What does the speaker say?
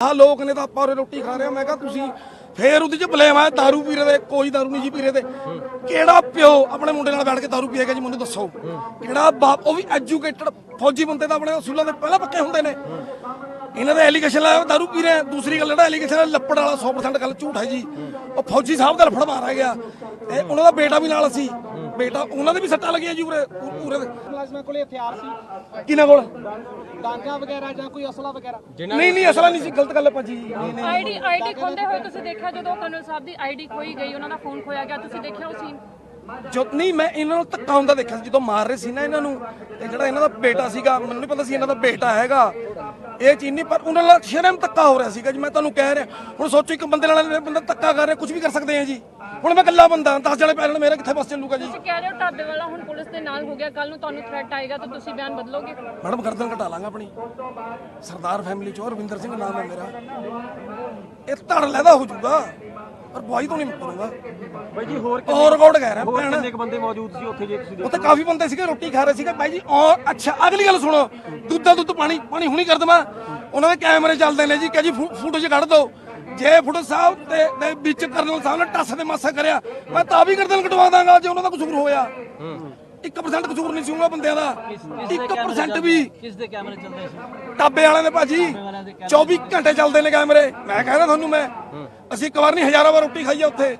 ਆ ਲੋਕ ਨੇ ਤਾਂ ਆਪਾਂ ਉਰੇ ਰੋਟੀ ਖਾ ਰਹੇ ਆ ਮੈਂ ਕਿਹਾ ਤੁਸੀਂ ਫੇਰ ਉਹਦੇ ਚ ਬਲੇਮ ਆ दारू ਪੀ ਰਹੇ ਦੇ ਕੋਈ दारू ਨਹੀਂ ਜੀ ਪੀ ਰਹੇ ਤੇ ਕਿਹੜਾ ਪਿਓ ਆਪਣੇ ਮੁੰਡੇ ਨਾਲ ਬੈਠ ਕੇ दारू ਪੀਏਗਾ ਜੀ ਮੈਨੂੰ ਦੱਸੋ ਕਿਹੜਾ ਬਾਪ ਉਹ ਵੀ ਐਜੂਕੇਟਡ ਫੌਜੀ ਬੰਦੇ ਤਾਂ ਆਪਣੇ ਅਸੂਲਾਂ ਦੇ ਪਹਿਲਾਂ ਪੱਕੇ ਹੁੰਦੇ ਨੇ ਇਹਨਾਂ ਦਾ ਐਲੀਗੇਸ਼ਨ ਲਾਇਆ दारू ਪੀ ਰਹੇ ਆ ਦੂਸਰੀ ਗੱਲ ਜਿਹੜਾ ਐਲੀਗੇਸ਼ਨ ਹੈ ਲੱਪੜ ਵਾਲਾ 100% ਗੱਲ ਝੂਠ ਹੈ ਜੀ ਉਹ ਫੌਜੀ ਸਾਹਿਬ ਦਾ ਲਫੜ ਮਾਰਿਆ ਗਿਆ ਇਹ ਉਹਨਾਂ ਦਾ ਬੇਟਾ ਵੀ ਨਾਲ ਸੀ ਬੇਟਾ ਉਹਨਾਂ ਦੇ ਵੀ ਸੱਟਾਂ ਲੱਗੀਆਂ ਜੀ ਉਰੇ ਪੂਰੇ ਦੇ ਮੁਲਾਜ਼ਮਾਂ ਕੋਲੇ ਹਥਿਆਰ ਸੀ ਕਿਹਨਾਂ ਕੋਲ ਡਾਂਗਾ ਵਗੈਰਾ ਜਾਂ ਕੋਈ ਅਸਲਾ ਵਗੈਰਾ? ਨਹੀਂ ਨਹੀਂ ਅਸਲਾ ਨਹੀਂ ਸੀ ਗਲਤ ਗੱਲ ਭਾਜੀ ਨਹੀਂ ਨਹੀਂ ਆਈਡੀ ਆਈਡੀ ਖੋਲਦੇ ਹੋਏ ਤੁਸੀਂ ਦੇਖਿਆ ਜਦੋਂ ਕਰਨਲ ਸਾਹਿਬ ਦੀ ਆਈਡੀ ਖੋਈ ਗਈ ਉਹਨਾਂ ਦਾ ਫੋਨ ਖੋਇਆ ਗਿਆ ਤੁਸੀਂ ਦੇਖਿਆ ਉਹ ਸੀਨ ਜੋ ਨਹੀਂ ਮੈਂ ਇਹਨਾਂ ਨੂੰ ਧੱਕਾ ਹੁੰਦਾ ਦੇਖਿਆ ਸੀ ਜਦੋਂ ਮਾਰ ਰਹੇ ਸੀ ਨਾ ਇਹਨਾਂ ਨੂੰ ਤੇ ਜਿਹੜਾ ਇਹਨਾਂ ਦਾ ਬੇਟਾ ਸੀਗਾ ਮੈਨੂੰ ਨਹੀਂ ਪਤਾ ਸੀ ਇਹਨਾਂ ਦਾ ਬੇਟਾ ਹੈਗਾ। ਇਹ ਚੀਜ਼ ਨਹੀਂ ਪਰ ਉਹਨਾਂ ਨਾਲ ਸ਼ਰਮ ਧੱਕਾ ਹੋ ਰਿਹਾ ਸੀਗਾ ਜੀ ਮੈਂ ਤੁਹਾਨੂੰ ਕਹਿ ਰਿਹਾ। ਹੁਣ ਸੋਚੋ ਇੱਕ ਬੰਦੇ ਨਾਲ ਬੰਦਾ ਧੱਕਾ ਕਰ ਰਿਹਾ ਕੁਝ ਵੀ ਕਰ ਸਕਦੇ ਆ ਜੀ। ਹੁਣ ਮੈਂ ਇਕੱਲਾ ਬੰਦਾ 10 ਜਣੇ ਪੈ ਜਾਣ ਮੇਰਾ ਕਿੱਥੇ ਬਸ ਚੱਲੂਗਾ ਜੀ? ਤੁਸੀਂ ਕਹਿ ਰਹੇ ਹੋ ਢਾਬੇ ਵਾਲਾ ਹੁਣ ਪੁਲਿਸ ਦੇ ਨਾਲ ਹੋ ਗਿਆ ਕੱਲ ਨੂੰ ਤੁਹਾਨੂੰ ਥ੍ਰੈਟ ਆਏਗਾ ਤਾਂ ਤੁਸੀਂ ਬਿਆਨ ਬਦਲੋਗੇ? ਮੈਡਮ ਗਰਦਨ ਘਟਾ ਲਾਂਗਾ ਆਪਣੀ। ਸਰਦਾਰ ਫੈਮਿਲੀ ਚੋਂ ਰਵਿੰਦਰ ਸਿੰਘ ਨਾਮ ਹੈ ਮੇਰਾ। ਇਹ ਧੜ ਲੈਦਾ ਹੋ ਜਾਊਗਾ ਪਰ ਬੁਆਈ ਤੋਂ ਨਹੀਂ ਮੁੱਕਰੂਗਾ। ਬਾਈ ਜੀ ਹੋਰ ਔਰ ਰਿਕਾਰਡ ਕਹਿ ਰਿਹਾ ਭੈਣ। ਕਿੰਨੇ ਬੰਦੇ ਮੌਜੂਦ ਸੀ ਉੱਥੇ ਜੇ ਤੁਸੀਂ ਉੱਥੇ ਕਾਫੀ ਬੰਦੇ ਸੀਗੇ ਰੋਟੀ ਖਾ ਰਹੇ ਸੀਗੇ। ਬਾਈ ਜੀ ਔਰ ਅੱਛਾ ਅਗਲੀ ਗੱਲ ਸੁਣੋ। ਦੁੱਧ ਦਾ ਦੁੱਧ ਪਾਣੀ ਪਾਣੀ ਹੁਣੀ ਕਰ ਦਵਾਂ। ਉਹਨਾਂ ਦੇ ਕੈਮਰੇ ਚੱਲਦੇ ਨੇ ਜੀ ਕਿ ਜੀ ਫੋਟੋ 'ਚ ਕੱਢ ਦਿਓ ਜੇ ਫੋਟੋ ਸਾਹਿਬ ਦੇ ਦੇ ਵਿੱਚ ਕਰਨਲ ਸਾਹਿਬ ਨੇ ਟੱਸ ਦੇ ਮਾਸਾ ਕਰਿਆ ਮੈਂ ਤਾਂ ਵੀ ਗਰਦਨ ਕਟਵਾ ਦਾਂਗਾ ਜੇ ਉਹਨਾਂ ਦਾ ਕਸੂਰ ਹੋਇਆ। 1% ਕਸੂਰ ਨਹੀਂ ਸੀ ਉਹਨਾਂ ਬੰਦਿਆਂ ਦਾ। 1% ਵੀ ਕਿਸ ਦੇ ਕੈਮਰੇ ਚੱਲਦੇ ਸੀ? ਟਾਬੇ ਵਾਲਿਆਂ ਦੇ ਭਾਜੀ 24 ਘੰਟੇ ਚੱਲਦੇ ਨੇ ਕੈਮਰੇ। ਮੈਂ ਕਹਿੰਦਾ ਤੁਹਾਨੂੰ ਮੈਂ ਅਸੀਂ ਇੱਕ ਵਾਰ ਨਹੀਂ ਹਜ਼ਾਰਾਂ ਵਾਰ ਰੋਟੀ ਖਾਈ ਆ ਉੱਥੇ।